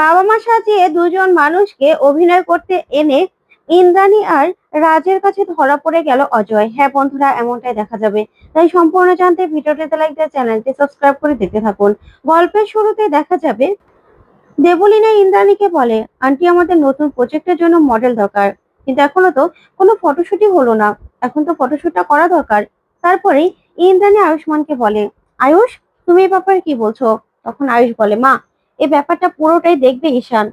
বাবা মা সাজিয়ে দুজন মানুষকে অভিনয় করতে এনে ইন্দ্রাণী আর রাজের কাছে ধরা পড়ে গেল অজয়। হ্যাঁ বন্ধুরা, এমনটাই দেখা যাবে। তাই সম্পূর্ণ জানতে ভিডিওটিতে লাইক দিয়ে চ্যানেলটি সাবস্ক্রাইব করে দেখতে থাকুন। গল্পের শুরুতে দেখা যাবে, দেবলীনা ইন্দ্রাণীকে বলে, আন্টি, আমাদের নতুন প্রজেক্টের জন্য মডেল দরকার। কিন্তু এখনও তো কোনো ফটোশুটই হলো না। এখন তো ফটোশুটটা করা দরকার। তারপরেই ইন্দ্রাণী আয়ুষ্মানকে বলে, আয়ুষ, তুমি এই ব্যাপারে কি বলছো? তখন আয়ুষ বলে, মা এই ব্যাপারটা পুরোটাই দেখবে ঈশান।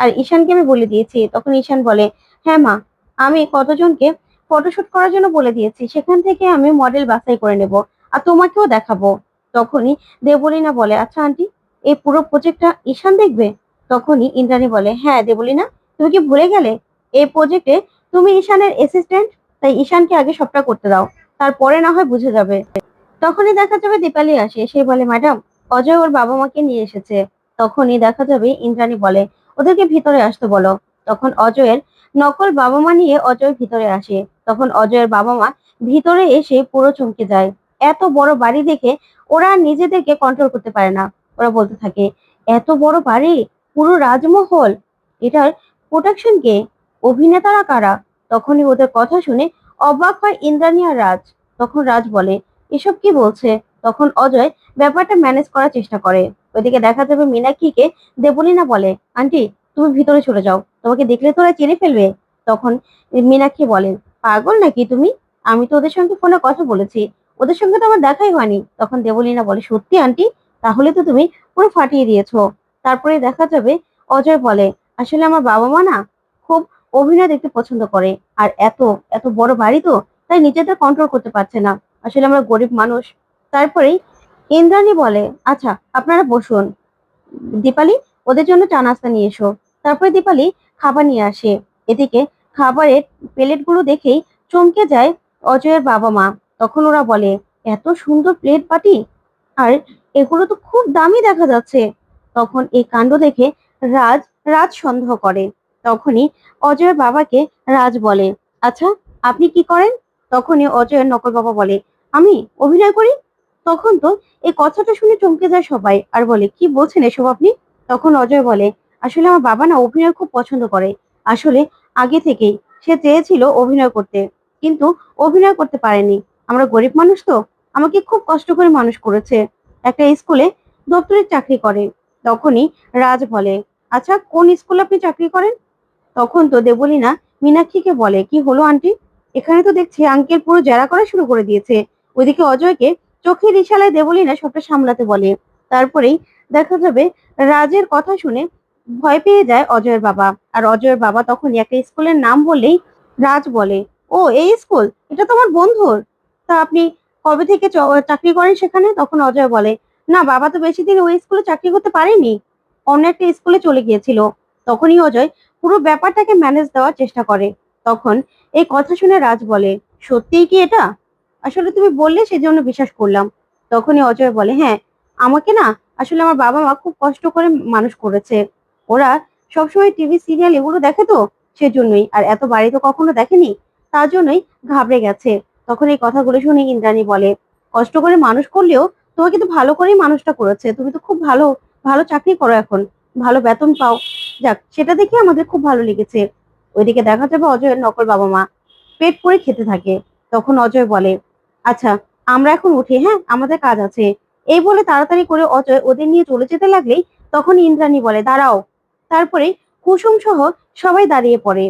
আর ঈশানকে আমি বলে দিয়েছি, তখন ঈশান বলে হ্যাঁ মা, আমি কতজনকে ফটোশুট করার জন্য বলে দিয়েছি, সেখান থেকে আমি মডেল বাছাই করে নেব আর তোমাকেও দেখাবো। তখনই দেবলীনা বলে আচ্ছা আন্টি এই পুরো প্রজেক্টটা ঈশান দেখবে? তখনই ইন্দ্রাণী বলে হ্যাঁ দেবলীনা, তুমি কি ভুলে গেলে? এই প্রজেক্টে তুমি ঈশানের অ্যাসিস্ট্যান্ট তাই ঈশানকে আগে সবটা করতে দাও, তারপরে না হয় বুঝে যাবে। তখনই দেখা যাবে দীপালি আসে, সে বলে ম্যাডাম অজয় ওর বাবা মাকে নিয়ে এসেছে। তখনই দেখা যাবে ইন্দ্রাণী বলে, ওদেরকে ভিতরে আসতে বলো। তখন অজয়ের নকল বাবা মা নিয়ে অজয় ভিতরে আসে। তখন অজয়ের বাবা মা ভিতরে এসে পুরো চমকে যায়। এত বড় বাড়ি দেখে ওরা নিজেদেরকে কন্ট্রোল করতে পারে না। ওরা বলতে থাকে, এত বড় বাড়ি? পুরো রাজমহল? এটার প্রোটেকশন কে? অভিনেতারা কারা? তখনই ওদের কথা শুনে অবাক হয় ইন্দ্রাণী আর রাজ। তখন রাজ বলে, এসব কি বলছে? তখন অজয় ব্যাপারটা ম্যানেজ করার চেষ্টা করে। ওইদিকে দেখা যাবে মীনাক্ষীকে দেবলীনা বলে, আন্টি, তুমি ভিতরে চলে যাও, তোমাকে দেখলে তো ওরা চিনে ফেলবে। তখন মীনাক্ষী বলেন, পাগল নাকি তুমি? আমি তো ওদের সঙ্গে ফোনে কথা বলেছি, ওদের সঙ্গে তো আমার দেখাই হয়নি। তখন দেবলীনা বলে, সত্যি আন্টি? তাহলে তো তুমি পুরো ফাটিয়ে দিয়েছ। তারপরে দেখা যাবে অজয় বলে, আসলে আমার বাবা মা না খুব অভিনয় দেখতে পছন্দ করে, আর এত এত বড় বাড়ি তো তাই নিজেদের কন্ট্রোল করতে পারছে না। আসলে আমরা গরিব মানুষ। তারপরেই ইন্দ্রাণী বলে আচ্ছা আপনারা বসুন। দীপালি, ওদের জন্য চা নাস্তা নিয়ে এসো। তারপরে দীপালি খাবার নিয়ে আসে। এদিকে খাবারের প্লেটগুলো দেখেই চমকে যায় অজয়ের বাবা মা। তখন ওরা বলে, এত সুন্দর প্লেট পাটি আর এগুলো তো খুব দামি দেখা যাচ্ছে। তখন এই কাণ্ড দেখে রাজ রাজ সন্দেহ করে। তখনই অজয়ের বাবাকে রাজ বলে আচ্ছা আপনি কি করেন? তখনই অজয়ের নকল বাবা বলে, আমি অভিনয় করি? তখন তো এই কথাটা শুনে চমকে যায় সবাই আর বলে, কি বলছেন এসব আপনি? তখন অজয় বলে, আসলে আমার বাবা না অভিনয় খুব পছন্দ করে। আসলে আগে থেকেই সে চেয়েছিল অভিনয় করতে, কিন্তু অভিনয় করতে পারেনি। আমরা গরিব মানুষ তো, আমাকে খুব কষ্ট করে মানুষ করেছে। একটা স্কুলে দপ্তরের চাকরি করে। তখনই রাজ বলে আচ্ছা কোন স্কুলে আপনি চাকরি করেন? তখন তো দেবলীনা মীনাক্ষীকে বলে, কি হলো আন্টি? এখানে তো দেখছি আঙ্কেল পুরো জেরা করা শুরু করে দিয়েছে। ওইদিকে অজয়কে চোখের ইশারায় দেবলীনা সবটা সামলাতে বলে। তারপরেই দেখা যাবে রাজের কথা শুনে ভয় পেয়ে যায় অজয়ের বাবা। আর অজয়ের বাবা তখন একটা স্কুলের নাম বললেই রাজ বলে, ও, এই স্কুল? এটা তোমার বন্ধুর? তা আপনি কবে থেকে চাকরি করেন সেখানে? তখন অজয় বলে, না, বাবা তো বেশি দিন ওই স্কুলে চাকরি করতে পারেনি। অন্য একটা স্কুলে চলে গিয়েছিল। তখনই অজয় পুরো ব্যাপারটাকে ম্যানেজ দেওয়ার চেষ্টা করে। তখন এই কথা শুনে রাজ বলে, সত্যিই কি এটা? আসলে তুমি বললে সেজন্য বিশ্বাস করলাম। তখনই অজয় বলে হ্যাঁ আমাকে না আসলে আমার বাবা মা খুব কষ্ট করে মানুষ করেছে। ওরা সবসময় টিভি সিরিয়াল এগুলো দেখে তো সেজন্যই। আর এত বাড়ি তো কখনো দেখেনি, তার জন্যই ঘাবড়ে গেছে। তখন এই কথাগুলো শুনে ইন্দ্রাণী বলে, কষ্ট করে মানুষ করলেও তোমাকে তো ভালো করেই মানুষটা করেছে। তুমি তো খুব ভালো ভালো চাকরি করো এখন। ভালো বেতন পাও। যাক, সেটা দেখে আমাদের খুব ভালো লেগেছে। ওইদিকে দেখা যাবে অজয়ের নকল বাবা মা পেট করে খেতে থাকে। তখন অজয় বলে আচ্ছা আমরা এখন উঠি হ্যাঁ? আমাদের কাজ আছে। এই বলে তাড়াতাড়ি করে অজয় ওদের নিয়ে চলে যেতে লাগলেই তখন ইন্দ্রাণী বলে, দাঁড়াও। তারপরে কুসুম সহ সবাই দাঁড়িয়ে পড়ে।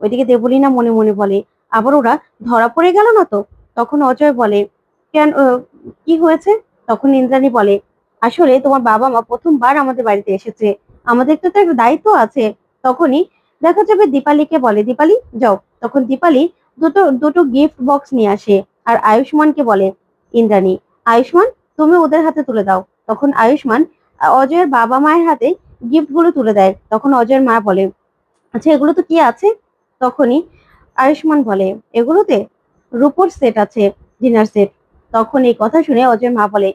ওইদিকে দেবলীনা মনে মনে বলে, আবার ওরা ধরা পড়ে গেল না তো? তখন অজয় বলে, কেন কি হয়েছে? তখন ইন্দ্রাণী বলে, আসলে তোমার বাবা মা প্রথমবার আমাদের বাড়িতে এসেছে। আমাদের তো একটা দায়িত্ব আছে। তখনই দেখা যাবে দীপালিকে বলে, দীপালি, যাও। তখন দীপালি দুটো দুটো গিফট বক্স নিয়ে আসে। আর আয়ুষ্মানকে বলে, ইন্দ্রাণী, আয়ুষ্মান, তুমি ওদের হাতে তুলে দাও। তখন আয়ুষ্মান অজয়ের বাবা মায়ের হাতে গিফটগুলো তুলে দেয়। তখন অজয়ের মা বলে আচ্ছা এগুলো তো কি আছে? তখনই আয়ুষ্মান বলে, এগুলোতে রূপোর সেট আছে ডিনার সেট তখন এই কথা শুনে অজয়ের মা বলে,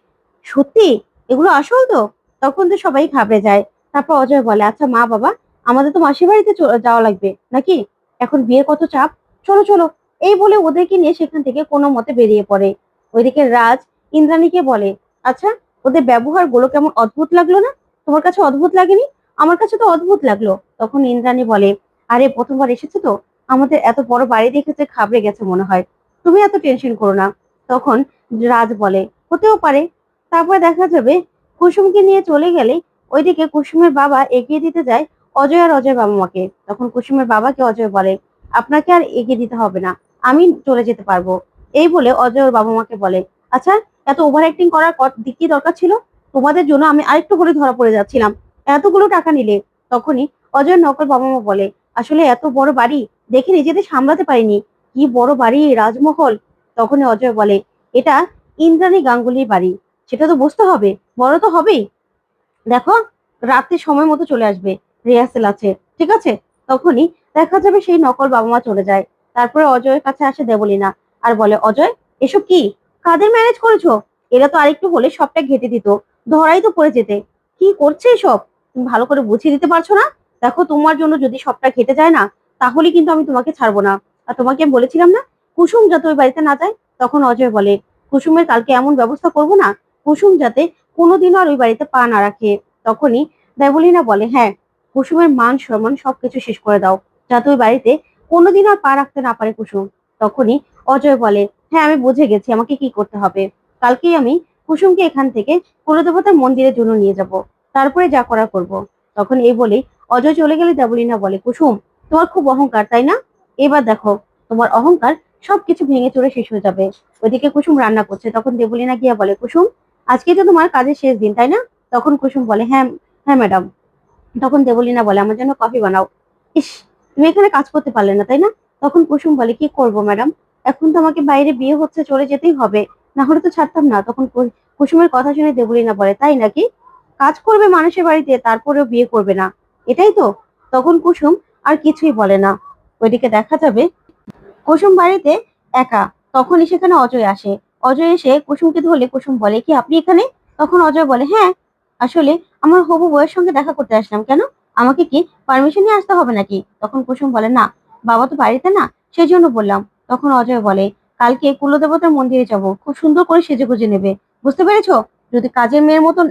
সত্যি? এগুলো আসল তো? তখন তো সবাই ঘাবড়ে যায়। তারপর অজয় বলে আচ্ছা মা বাবা, আমাদের তো মাসির বাড়িতে যাওয়া লাগবে, নাকি? এখন বিয়ের কত চাপ? চলো চলো। এই বলে ওদেরকে নিয়ে সেখান থেকে কোনো মতে বেরিয়ে পড়ে। ওইদিকে রাজ ইন্দ্রাণীকে বলে আচ্ছা ওদের ব্যবহারগুলো কেমন অদ্ভুত লাগল না? তোমার কাছে অদ্ভুত লাগেনি? আমার কাছে তো অদ্ভুত লাগল। তখন ইন্দ্রাণী বলে, আরে, প্রথমবার এসেছে তো? আমাদের এত বড় বাড়ি দেখেছে খাবড়ে গেছে মনে হয়। তুমি এত টেনশন করো না। তখন রাজ বলে, হতেও পারে। তারপরে দেখা যাবে, কুসুমকে নিয়ে চলে গেলে ওইদিকে কুসুমের বাবা এগিয়ে দিতে যায় অজয় আর অজয় বাবা মাকে তখন কুসুমের বাবাকে অজয় বলে, আপনাকে আর এগিয়ে দিতে হবে না। আমি চলে যেতে পারব। এই বলে অজয় ওর বাবা মাকে বলে আচ্ছা এত ওভার অ্যাক্টিং করার ক- দরকার ছিল? তোমাদের জন্য আমি আরেকটু করে ধরা পড়ে যাচ্ছিলাম। এতগুলো টাকা নিলে? তখনই অজয় নকল বাবা মা বলে, আসলে এত বড় বাড়ি দেখে নিজেদের সামলাতে পারিনি। কি বড় বাড়ি রাজমহল? তখনই অজয় বলে, এটা ইন্দ্রাণী গাঙ্গুলির বাড়ি। সেটা তো বুঝতে হবে। বড় তো হবেই। দেখো, রাতে সময় মতো চলে আসবে। রিহার্সেল আছে। ঠিক আছে? তখনই দেখা যাবে সেই নকল বাবা মা চলে যায়। তারপরে অজয়ের কাছে আসে দেবলিনা আর বলে, অজয়, এসব কি? কাদের ম্যানেজ করেছ? এরা তো আরেকটু হলে সবটা ঘেটে দিত, ধরাই তো পড়ে যেতে। কি করছে এসব? তুমি ভালো করে বুঝিয়ে দিতে পারছ না? দেখো, তোমার জন্য যদি সবটা ঘেটে যায় না, তাহলে কিন্তু আমি তোমাকে ছাড়বো না। আর তোমাকে আমি বলেছিলাম না, কুসুম যাতে ওই বাড়িতে না যায়? তখন অজয় বলে, কুসুমের কালকে এমন ব্যবস্থা করব না, কুসুম যাতে কোনোদিনও আর ওই বাড়িতে পা না রাখে। তখনই দেবলিনা বলে হ্যাঁ কুসুমের মান সম্মান সবকিছু শেষ করে দাও। যাতে ওই বাড়িতে কোনোদিন আর পা রাখতে না পারে কুসুম। তখনই অজয় বলে হ্যাঁ আমি বুঝে গেছি, আমাকে কি করতে হবে। কালকেই আমি কুসুমকে এখান থেকে কুলদেবতার মন্দিরের জন্য নিয়ে যাব। তারপরে যা করা করব। তখন এই বলেই অজয় চলে গেলে দেবলিনা বলে, কুসুম, তোমার খুব অহংকার, তাই না? এবার দেখো, তোমার অহংকার সবকিছু ভেঙে চড়ে শেষ হয়ে যাবে। ওইদিকে কুসুম রান্না করছে, তখন দেবলিনা গিয়া বলে, কুসুম, আজকে তো তোমার কাজের শেষ দিন, তাই না? তখন কুসুম বলে হ্যাঁ হ্যাঁ ম্যাডাম। তখন দেবলিনা বলে, আমার জন্য কফি বানাও। ইস তুমি এখানে কাজ করতে পারলে না, তাই না? তখন কুসুম বলে, কি করব ম্যাডাম? এখন তো আমাকে বাইরে বিয়ে হচ্ছে, চলে যেতেই হবে। না হলে তো ছাড়তাম না। তখন কুসুমের কথা শুনে দেবলিনা বলে, তাই নাকি? কাজ করবে মানুষের বাড়িতে, তারপরেও বিয়ে করবে না। এটাই তো। তখন কুসুম আর কিছুই বলে না। ওইদিকে দেখা যাবে, কুসুম বাড়িতে একা, তখনই সেখানে অজয় আসে। অজয় এসে কুসুমকে ধরলে, কুসুম বলে, কি আপনি এখানে? তখন অজয় বলে হ্যাঁ আসলে আমার হবু বউয়ের সঙ্গে দেখা করতে আসলাম। কেন? আমাকে কি পারমিশন নিয়ে আসতে হবে নাকি? তখন কুসুম বলে, না, বাবা তো বাড়িতে না সেই জন্য বললাম। তখন অজয় বলে, কালকে কুলদেবতার মন্দিরে যাব, খুব সুন্দর করে সেজে গুজে নেবে। বুঝতে পেরেছ? যদি কাজের মেয়ের মতন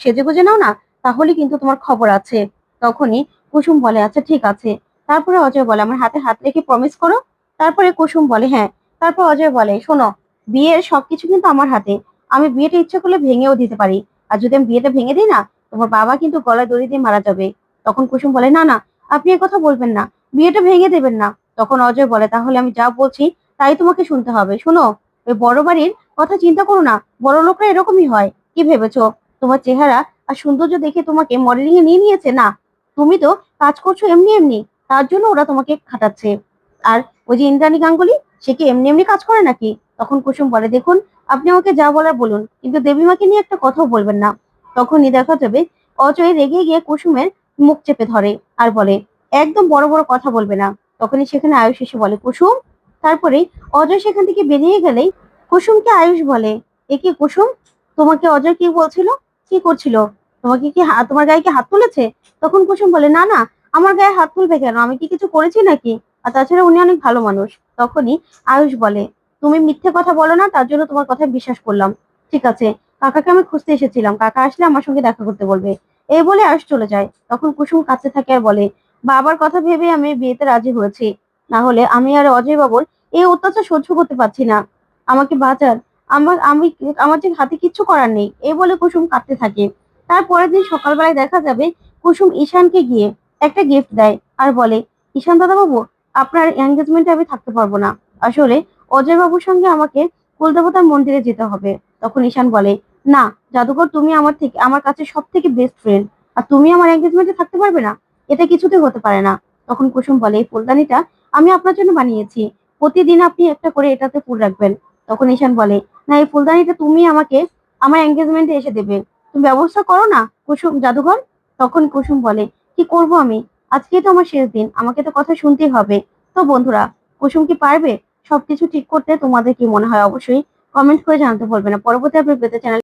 সেজে গুজে নাও না, তাহলে কিন্তু তোমার খবর আছে। তখনই কুসুম বলে আচ্ছা ঠিক আছে। তারপরে অজয় বলে, আমার হাতে হাত রেখে প্রমিস করো। তারপরে কুসুম বলে হ্যাঁ। তারপর অজয় বলে, শোনো, বিয়ের সবকিছু কিন্তু আমার হাতে। আমি বিয়েটা ইচ্ছা করলে ভেঙেও দিতে পারি। আর যদি আমি বিয়েটা ভেঙে দিই না, তোমার বাবা কিন্তু গলায় দড়ি দিয়ে মারা যাবে। তখন কুসুম বলে, না না, আপনি কথা বলবেন না, বিয়েটা ভেঙে দেবেন না। তখন অজয় বলে, তাহলে আমি যা বলছি তাই তোমাকে শুনতে হবে। শোনো, ওই বড় বাড়ির কথা চিন্তা করো না, বড় লোকরা এরকমই হয়। কি ভেবেছো? তোমার চেহারা আর সৌন্দর্য দেখে তোমাকে মডেলিং এ নিয়ে নিয়েছে? না, তুমি তো কাজ করছ এমনি এমনি, তার জন্য ওরা তোমাকে খাটাচ্ছে। আর ওই যে ইন্দ্রাণী গাঙ্গুলি, সে কি এমনি এমনি কাজ করে নাকি? তখন কুসুম বলে, দেখুন, আপনি আমাকে যা বলার বলুন, কিন্তু দেবীমাকে নিয়ে একটা কথাও বলবেন না। তখনই দেখা যাবে অজয় রেগে গিয়ে কুসুমের মুখ চেপে ধরে আর বলে, একদম বড় বড় কথা বলবে না। তখনই সেখানে আয়ুষ এসে বলে, কুসুম? তারপরে অজয় সেখান থেকে বেরিয়ে গেলেই কুসুমকে আয়ুষ বলে, এ কি কুসুম? তোমাকে অজয় কি বলছিল? কি করছিল? তোমাকে কি তোমার গায়ে কি হাত তুলেছে? তখন কুসুম বলে, না না, আমার গায়ে হাত তুলবে কেন? আমি কি কিছু করেছি নাকি? আর তাছাড়া উনি অনেক ভালো মানুষ। তখনই আয়ুষ বলে, তুমি মিথ্যে কথা বলো না, তার জন্য তোমার কথা বিশ্বাস করলাম। ঠিক আছে, কাকাকে আমি খুঁজতে এসেছিলাম। কাকা আসলে আমার সঙ্গে দেখা করতে বলবে। এই বলে আয়ুষ চলে যায়। তখন কুসুম কাছে থাকে আর বলে, বাবার কথা ভেবে আমি বিয়েতে রাজি হয়েছি। না হলে আমি আর অজয় বাবুর এই অত্যাচার সহ্য করতে পারছি না। আমাকে বাঁচান। আমার, আমি, আমার যে হাতে কিচ্ছু করার নেই। এই বলে কুসুম কাঁদতে থাকে। তারপরের দিন সকালবেলায় দেখা যাবে কুসুম ঈশানকে গিয়ে একটা গিফট দেয় আর বলে, ঈশান দাদা বাবু আপনার এঙ্গেজমেন্টে আমি থাকতে পারব না। আসলে অজয় বাবুর সঙ্গে আমাকে কুলদেবতার মন্দিরে যেতে হবে। তখন ঈশান বলে না জাদুকর তুমি আমার থেকে, আমার কাছে সব থেকে বেস্ট ফ্রেন্ড আর তুমি আমার এঙ্গেজমেন্টে থাকতে পারবে না। এটা কিছুতে হতে পারে না। তখন কুসুম বলে, এই ফুলদানিটা আমি আপনার জন্য বানিয়েছি। প্রতিদিন আপনি একটা করে এটাতে ফুল রাখবেন। তখন ঈশান বলে, না, এই ফুলদানিটা তুমি আমাকে, আমার এঙ্গেজমেন্টে এসে দেবে। তুমি ব্যবস্থা করো না, কুসুম, জাদুঘর? তখন কুসুম বলে, কি করব আমি? আজকে তো আমার শেষ দিন, আমাকে তো কথা শুনতেই হবে। তো বন্ধুরা, কুসুম কি পারবে? সবকিছু ঠিক করতে তোমাদের কি মনে হয়? অবশ্যই কমেন্ট করে জানাতে বলবে না। পরবর্তী আপনি পেতে চ্যানেল